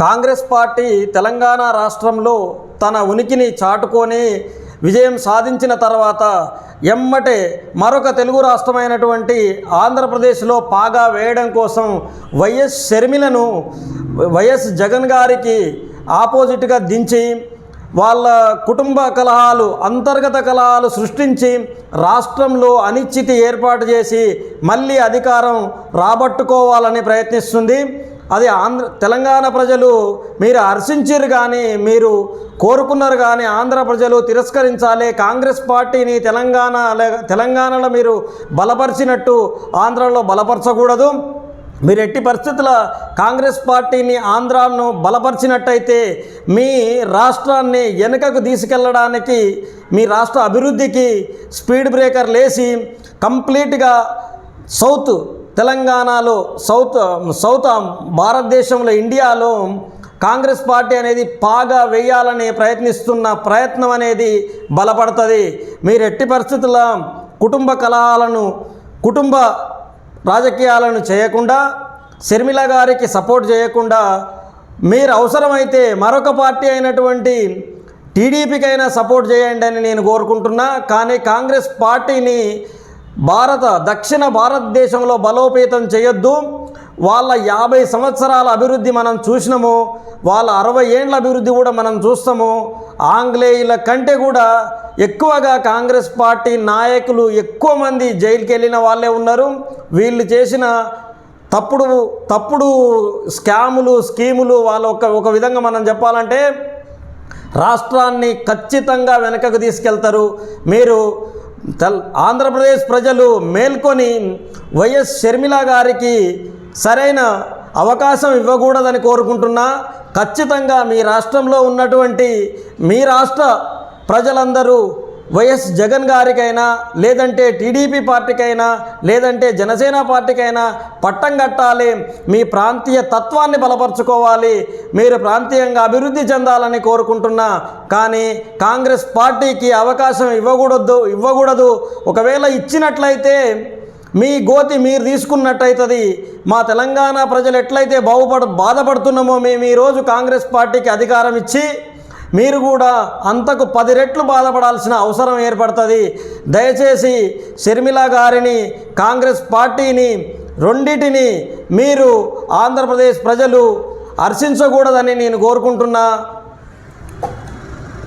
Congress party Telangana రాష్ట్రంలో తన ఉనికిని చాటుకొని విజయం సాధించిన తర్వాత ఎమ్మటే మరొక తెలుగు రాష్ట్రమైనటువంటి ఆంధ్రప్రదేశ్లో పాగా వేయడం కోసం వైఎస్ షర్మిలను వైఎస్ జగన్ గారికి ఆపోజిట్గా దించి వాళ్ళ కుటుంబ కలహాలు అంతర్గత కలహాలు సృష్టించి రాష్ట్రంలో అనిశ్చితి ఏర్పాటు చేసి మళ్ళీ అధికారం రాబట్టుకోవాలని ప్రయత్నిస్తుంది. అది ఆంధ్ర తెలంగాణ ప్రజలు మీరు హర్షించారు కానీ మీరు కోరుకున్నారు కానీ ఆంధ్ర ప్రజలు తిరస్కరించాలి. కాంగ్రెస్ పార్టీని తెలంగాణ లే- తెలంగాణలో మీరు బలపరిచినట్టు ఆంధ్రలో బలపరచకూడదు. మీరు ఎట్టి పరిస్థితుల కాంగ్రెస్ పార్టీని ఆంధ్రాను బలపరిచినట్టయితే మీ రాష్ట్రాన్ని వెనుకకు తీసుకెళ్ళడానికి మీ రాష్ట్ర అభివృద్ధికి స్పీడ్ బ్రేకర్ లేసి కంప్లీట్గా సౌత్ తెలంగాణలో సౌత్ సౌత్ భారతదేశంలో ఇండియాలో కాంగ్రెస్ పార్టీ అనేది పాగా వేయాలని ప్రయత్నిస్తున్న ప్రయత్నం అనేది బలపడుతుంది. మీరు ఎట్టి పరిస్థితుల కుటుంబ కలహాలను కుటుంబ రాజకీయాలను చేయకుండా షర్మిల గారికి సపోర్ట్ చేయకుండా మీరు అవసరమైతే మరొక పార్టీ అయినటువంటి టీడీపీకైనా సపోర్ట్ చేయండి అని నేను కోరుకుంటున్నా. కానీ కాంగ్రెస్ పార్టీని భారత దక్షిణ భారతదేశంలో బలోపేతం చేయొద్దు. వాళ్ళ యాభై సంవత్సరాల అభివృద్ధి మనం చూసినాము. వాళ్ళ అరవై ఏండ్ల అభివృద్ధి కూడా మనం చూస్తాము. ఆంగ్లేయుల కంటే కూడా ఎక్కువగా కాంగ్రెస్ పార్టీ నాయకులు ఎక్కువ మంది జైలుకి వెళ్ళిన వాళ్ళే ఉన్నారు. వీళ్ళు చేసిన తప్పుడు తప్పుడు స్కాములు స్కీములు వాళ్ళ ఒక ఒక విధంగా మనం చెప్పాలంటే రాష్ట్రాన్ని ఖచ్చితంగా వెనకకు తీసుకెళ్తారు. మీరు తెల్ ఆంధ్రప్రదేశ్ ప్రజలు మేల్కొని వైఎస్ షర్మిల గారికి సరైన అవకాశం ఇవ్వకూడదని కోరుకుంటున్నా ఖచ్చితంగా మీ రాష్ట్రంలో ఉన్నటువంటి మీ రాష్ట్ర ప్రజలందరూ వైఎస్ జగన్ గారికైనా లేదంటే టీడీపీ పార్టీకైనా లేదంటే జనసేన పార్టీకైనా పట్టం కట్టాలి. మీ ప్రాంతీయ తత్వాన్ని బలపరుచుకోవాలి. మీరు ప్రాంతీయంగా అభివృద్ధి చెందాలని కోరుకుంటున్నా. కానీ కాంగ్రెస్ పార్టీకి అవకాశం ఇవ్వకూడదు ఇవ్వకూడదు. ఒకవేళ ఇచ్చినట్లయితే మీ గోతి మీరు తీసుకున్నట్టయితుంది. మా తెలంగాణ ప్రజలు ఎట్లయితే బాగుపడు బాధపడుతున్నామో మేము ఈరోజు కాంగ్రెస్ పార్టీకి అధికారం ఇచ్చి మీరు కూడా అంతకు పది రెట్లు బాధపడాల్సిన అవసరం ఏర్పడుతుంది. దయచేసి షర్మిల గారిని కాంగ్రెస్ పార్టీని రెండింటిని మీరు ఆంధ్రప్రదేశ్ ప్రజలు హర్షించకూడదని నేను కోరుకుంటున్నా.